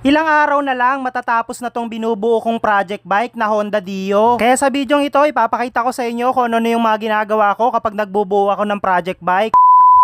Ilang araw na lang matatapos na tong binubuo kong project bike na Honda Dio. Kaya sa bidyong ito, ipapakita ko sa inyo kung ano na yung mga ginagawa ko kapag nagbubuo ako ng project bike.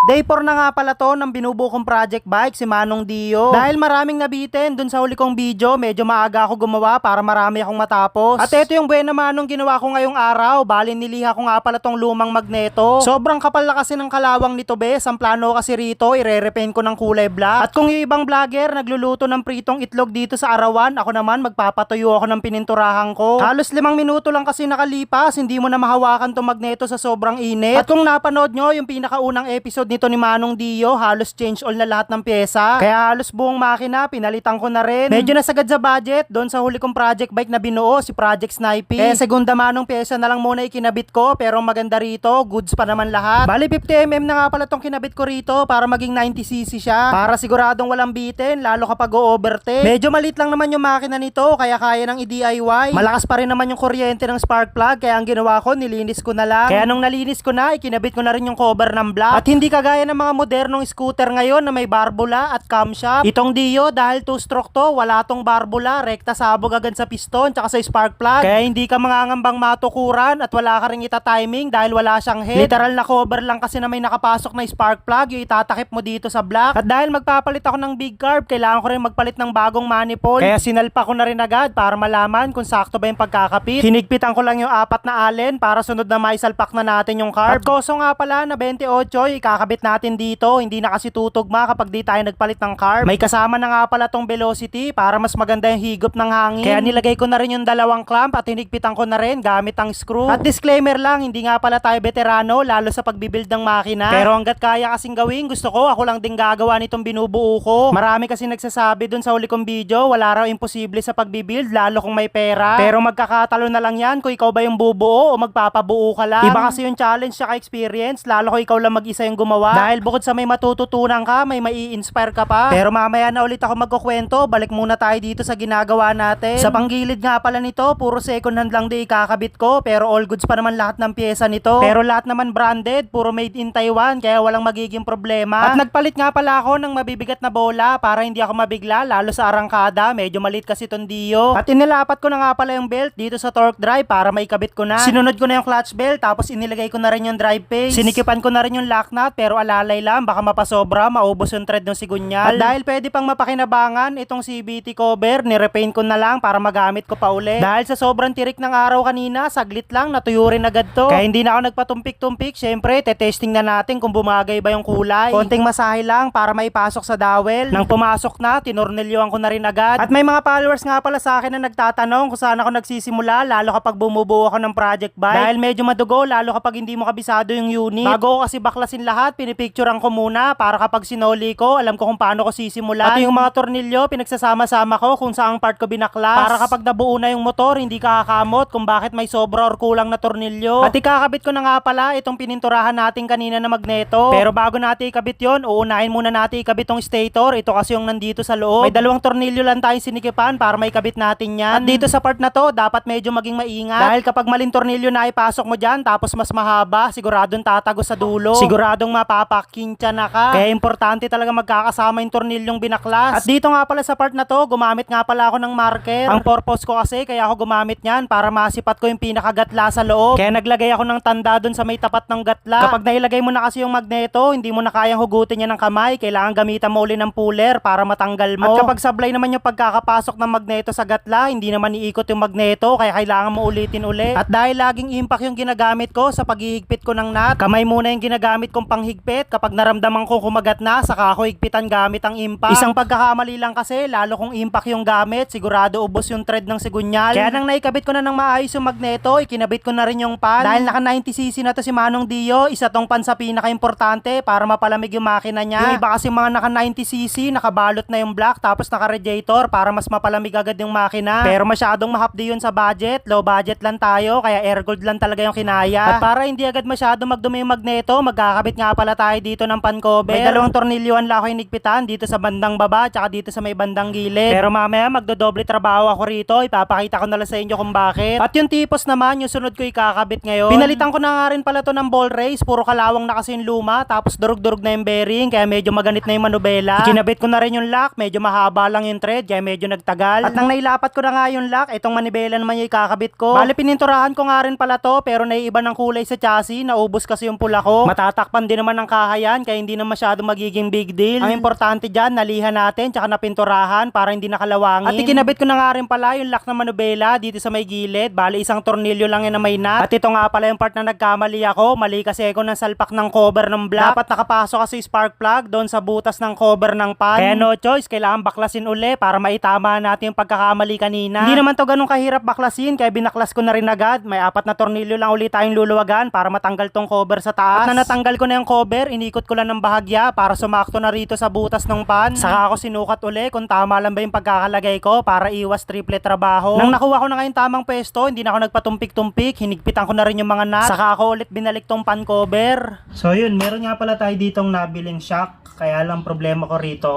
Day 4 na nga pala to ng binubuo kong project bike si Manong Dio. Dahil maraming nabitin dun sa huli kong video, medyo maaga ako gumawa para marami akong matapos. At ito yung buena manong ginawa ko ngayong araw. Bali niliha ko nga pala tong lumang magneto. Sobrang kapal na kasi ng kalawang nito bes. Ang plano kasi rito, ire-repaint ko ng kulay black. At kung yung ibang vlogger nagluluto ng pritong itlog dito sa arawan, ako naman magpapatuyo ako ng pininturahan ko. Halos limang minuto lang kasi nakalipas, hindi mo na mahawakan tong magneto sa sobrang init. At kung napanood nyo yung pinakaunang episode nito ni Manong Dio, halos change all na lahat ng pyesa. Kaya halos buong makina, pinalitan ko na rin. Medyo nasagad sa budget, doon sa huli kong project bike na binuo, si Project Snipey. Kaya segunda manong pyesa na lang muna ikinabit ko, pero maganda rito, goods pa naman lahat. Bali 50mm na nga pala tong kinabit ko rito para maging 90cc siya. Para siguradong walang bitin, lalo kapag o-overtake. Medyo malit lang naman yung makina nito, kaya kaya ng i-DIY. Malakas pa rin naman yung kuryente ng spark plug, kaya ang ginawa ko, nilinis ko na lang. Kaya nung nalinis ko na, ikinabit ko na rin yung cover ng black. At hindi kagaya ng mga modernong scooter ngayon na may barbula at camshaft. Itong Dio, dahil two-stroke to, wala tong barbula, rekta sabog agad sa piston, tsaka sa spark plug. Kaya hindi ka mangangambang matukuran at wala ka rin ita-timing dahil wala siyang head. Literal na cover lang kasi na may nakapasok na spark plug, yung itatakip mo dito sa black. At dahil magpapalit ako ng big carb, kailangan ko rin magpalit ng bagong manifold. Kaya sinalpa ko na rin agad para malaman kung sakto ba yung pagkakapit. Hinigpitan ko lang yung apat na allen para sunod na maisalpak na natin yung carb. At koso nga pala na 28, yung ikakabit natin dito. Hindi na kasi tutugma kapag di tayo nagpalit ng carb. May kasama na nga pala tong velocity para mas maganda yung higop ng hangin. Kaya nilagay ko na rin yung dalawang clamp at hinigpitan ko na rin gamit ang screw. At disclaimer lang, hindi nga pala tayo veterano lalo sa pagbibuild ng makina. Pero hanggat kaya kasing gawin, gusto ko ako lang din gagawa nitong binubuo ko. Marami kasi nagsasabi dun sa huli kong video, wala raw imposible sa pagbibuild lalo kung may pera. Pero magkakatalo na lang yan kung ikaw ba yung bubuo o magpapabuo ka lang. Iba kasi yung challenge sa experience lalo kung ikaw lang mag-isa yung gumawa. Dahil bukod sa may matututunan ka, may mai-inspire ka pa. Pero mamaya na ulit ako magkukwento, balik muna tayo dito sa ginagawa natin. Sa panggilid nga pala nito, puro second hand lang di ikakabit ko, pero all goods pa naman lahat ng pyesa nito. Pero lahat naman branded, puro made in Taiwan, kaya walang magiging problema. At nagpalit nga pala ako ng mabibigat na bola para hindi ako mabigla, lalo sa arangkada, medyo malit kasi itong Dio. At inilapat ko na nga pala yung belt dito sa torque drive para maikabit ko na. Sinunod ko na yung clutch belt, tapos inilagay ko na rin yung drive phase. Sinikipan ko na rin yung lock nut, pero alalay lang, baka mapasobra, maubos yung thread ng sigunyal. At dahil pwede pang mapakinabangan, itong CBT cover, nirepaint ko na lang para magamit ko pa uli. Dahil sa sobrang tirik ng araw kanina, saglit lang, natuyo rin agad to. Kaya hindi na ako nagpatumpik-tumpik, syempre, te-testing na natin kung bumagay ba yung kulay. Konting masahe lang para maipasok sa dowel. Nang pumasok na, tinornilyoan ko na rin agad. At may mga followers nga pala sa akin na nagtatanong kung saan ako nagsisimula, lalo kapag bumubuo ako ng project bike. Dahil medyo madugo, lalo kapag hindi mo kabisado yung unit. Bago ko kasi baklasin lahat, pinipicturean ko muna para kapag sinoli ko, alam ko kung paano ko sisimulan. At yung mga tornilyo, pinagsasama-sama ko kung saang part ko binaklas. Para kapag nabuo na yung motor, hindi ka kakamot kung bakit may sobra or kulang na tornilyo. At ikakabit ko na nga pala itong pininturahan natin kanina na magneto. Pero bago natin ikabit yon, uunahin muna natin ikabit tong stator. Ito kasi yung nandito sa loob. May dalawang tornilyo lang tayong sinikipan para may kabit natin yan. At dito sa part na to, dapat medyo maging maingat. Dahil kapag maling tornilyo na ipasok mo dyan, tapos mas mahaba, siguradong tatago sa dulo. Siguradong mapapakincha na ka. Kaya importante talaga magkakasama yung tornilyong binaklas. At dito nga pala sa part na to, gumamit nga pala ako ng marker. Ang purpose ko kasi, kaya ako gumamit niyan para masipat ko yung pinakagatla sa loob. Kaya naglagay ako ng tanda dun sa may tapat ng gatla. Kapag nailagay mo na kasi yung magneto, hindi mo na kayang hugutin yan ng kamay. Kailangan gamitan mo uli ng puller para matanggal mo. At kapag sablay naman yung pagkakapasok ng magneto sa gatla, hindi naman iikot yung magneto, kaya kailangan mo ulitin uli. At dahil laging impact yung ginagamit ko sa paghihigpit ko ng nut, kamay muna yung ginagamit kong panghigpit. Kapag naramdaman ko kumagat na, saka ako higpitan gamit ang impact. Isang pagkakamali lang kasi, lalo kung impact yung gamit, sigurado ubos yung thread ng sigunyal. Kaya nang naikabit ko na ng maayos yung magneto, ikinabit ko na rin yung pan. Dahil naka 90cc na to si Manong Dio, isa tong pan sa pinaka-importante para mapalamig yung makina niya. Yung iba kasi mga naka 90cc, nakabalot na yung black, tapos naka-radiator para mas mapalamig agad yung makina. Pero masyadong mahapdi yun sa budget, low budget lang tayo, kaya air cooled lang talaga yung kinaya. At para hindi agad masyado magdumi yung magneto, magkakabit nga pala pala tayo dito ng pan cover. May dalawang tornilyoan lang ako hinigpitan dito sa bandang baba tsaka dito sa may bandang gilid. Pero mamaya magdodoble trabaho ako rito. Ipapakita ko na lang sa inyo kung bakit. At yung tipos naman, yung sunod ko ikakabit ngayon. Pinalitan ko na nga rin pala to ng ball race. Puro kalawang na kasi yung luma. Tapos durug-durug na yung bearing. Kaya medyo maganit na yung manubela. Kinabit ko na rin yung lock. Medyo mahaba lang yung thread. Kaya medyo nagtagal. At nang nailapat ko na nga yung lock, itong manibela naman yung ikakabit ko. Bale, pininturahan ko nga rin pala to. Pero naiiba ng kulay sa chassis. Naubos kasi yung pula ko. Matatakpan din naman ng kahayan. Kaya hindi na masyado magiging big deal. Ang importante dyan, nalihan natin. Tsaka napinturahan para hindi nakalawangin. At ikinabit ko na nga rin pala yung lock na manubela dito sa may gilid. Bale, isang tornilyo lang yun na may nut. At ito nga pala yung part na nagkamali ako. Mali kasi ako ng salpak ng cover ng black. Dapat nakapasok kasi spark plug doon sa butas ng cover ng pan. Kaya no choice, kailangan baklasin uli para maitama natin yung pagkakamali kanina. Hindi naman to ganun kahirap baklasin kaya binaklas ko na rin agad. May apat na tornilyo lang ulit tayong luluwagan para matanggal tong cover sa taas. At na natanggal ko na yung cover, inikot ko lang ng bahagya para sumakto na rito sa butas ng pan. Saka ako sinukat uli kung tama lang ba yung pagkakalagay ko para iwas triple trabaho. Nang nakuha ko na nga yung tamang pwesto, hindi na ako nagpatumpik-tumpik, hinigpitan ko na rin yung mga nut. Saka ako ulit binalik tong pan cover. So yun, meron nga pala tayo ditong nabiling shock. Kaya lang problema ko rito,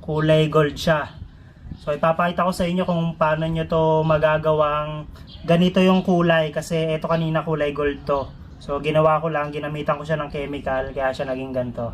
kulay gold siya. So ipapakita ko sa inyo kung paano nyo to magagawang ganito yung kulay kasi ito kanina kulay gold to. So ginawa ko lang, ginamitan ko siya ng chemical kaya siya naging ganito.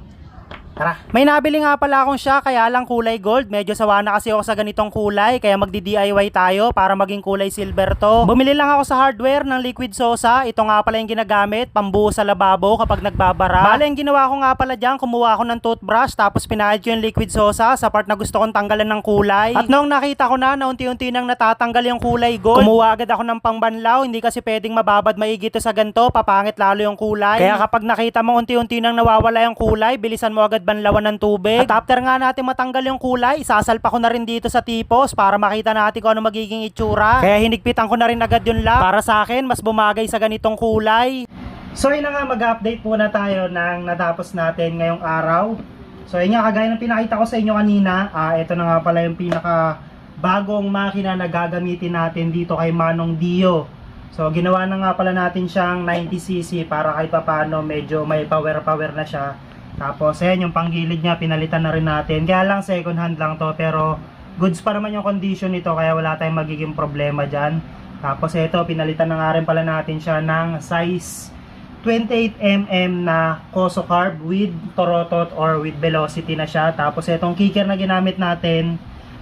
Tara. May nabili nga pala akong siya kaya lang kulay gold. Medyo sawa na kasi ako sa ganitong kulay kaya magdi-DIY tayo para maging kulay silver to. Bumili lang ako sa hardware ng liquid sosa. Ito nga pala yung ginagamit pambuo sa lababo kapag nagbabara. Bale, yung ginawa ko nga pala dyan, kumuha ako ng toothbrush tapos pinahid ko yung liquid sosa sa part na gusto kong tanggalan ng kulay. At noong nakita ko na na unti-unti nang natatanggal yung kulay gold, kumuha agad ako ng pangbanlaw. Hindi kasi pwedeng mababad maigito sa ganito, papangit lalo yung kulay. Kaya kapag nakita mo unti-unti nang nawawala yung kulay, bilisan mo agad banlawan ng tubig. At after nga natin matanggal yung kulay, isasalpa ko na rin dito sa tipos para makita natin kung ano magiging itsura. Kaya hinigpitan ko na rin agad yung lock. Para sa akin, mas bumagay sa ganitong kulay. So yun na nga, mag-update muna tayo ng natapos natin ngayong araw. So yun nga, kagaya ng pinakita ko sa inyo kanina, ah ito na nga pala yung pinaka bagong makina na gagamitin natin dito kay Manong Dio. So ginawa na nga pala natin siyang 90cc para kahit papano medyo may power-power na siya. Tapos ayan yung panggilid niya pinalitan na rin natin. Kaya lang second hand lang to pero goods pa naman yung condition nito kaya wala tayong magiging problema dyan. Tapos ito pinalitan na nga rin pala natin siya ng size 28mm na Koso Carb with Torotot or with Velocity na siya. Tapos itong kicker na ginamit natin,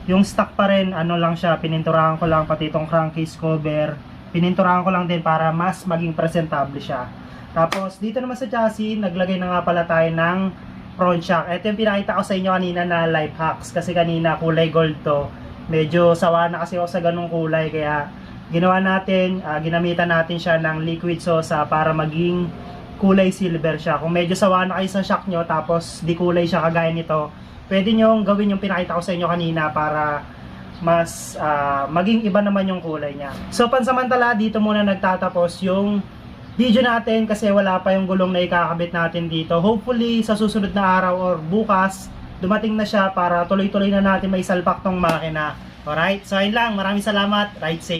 yung stock pa rin, ano lang siya, pininturahan ko lang pati itong crankcase cover. Pininturahan ko lang din para mas maging presentable siya. Tapos dito naman sa chassis, naglagay na nga pala tayo ng front shock. Ito yung pinakita ko sa inyo kanina na life hacks kasi kanina kulay gold to. Medyo sawa na kasi ako sa ganung kulay kaya ginawa natin, ah, ginamitan natin siya ng liquid sosa para maging kulay silver siya. Kung medyo sawa na kayo sa shock nyo tapos di kulay siya kagaya nito, pwede nyo gawin yung pinakita ko sa inyo kanina para mas ah, maging iba naman yung kulay niya. So pansamantala dito muna nagtatapos yung video natin kasi wala pa yung gulong na ikakabit natin dito. Hopefully sa susunod na araw or bukas dumating na siya para tuloy-tuloy na natin may salpak tong makina. Alright, so ayun lang. Maraming salamat. Ride safe.